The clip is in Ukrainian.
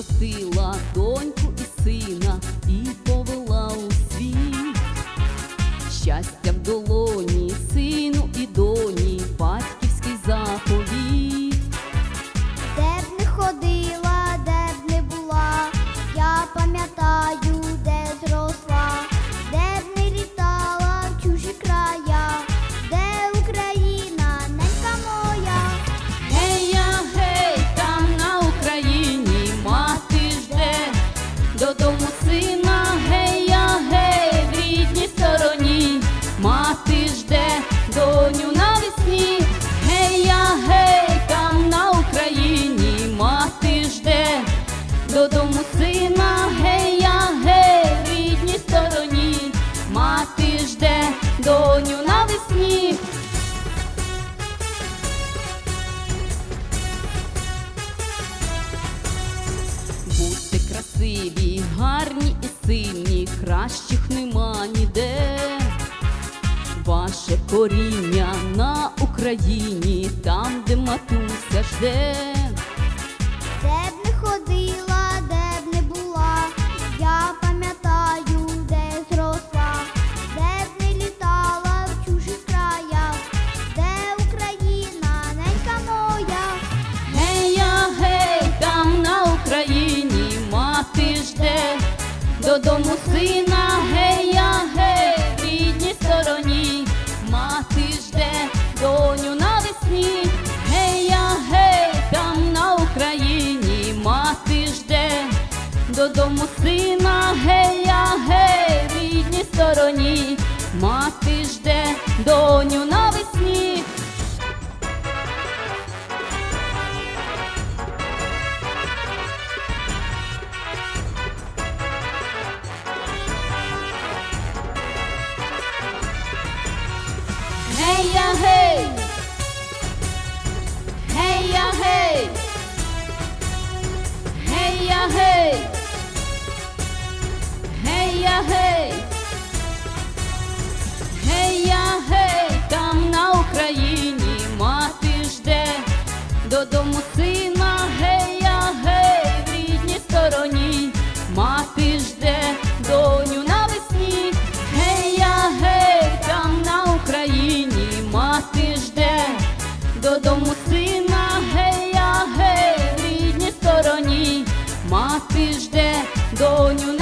зростила доньку додому сина, гей, я, гей, в рідній стороні, мати жде доню навесні, гей, я, гей, там на Україні, мати жде додому сина, красиві, гарні і сильні, кращих нема ніде. Ваше коріння на Україні, там, де матуся жде. Додому сина, гей, я, гей, в рідній стороні, мати жде доню навесні, гей, я, гей, там на Україні, мати жде додому сина, гей, я, гей, в рідній стороні, мати жде доню навесні. Hey ya hey. Hey ya hey. Hey ya hey. Hey ya hey. Hey я гей, там на Україні мати жде. Додому сина, гей я гей, в рідній стороні, мати жде мати жде доню.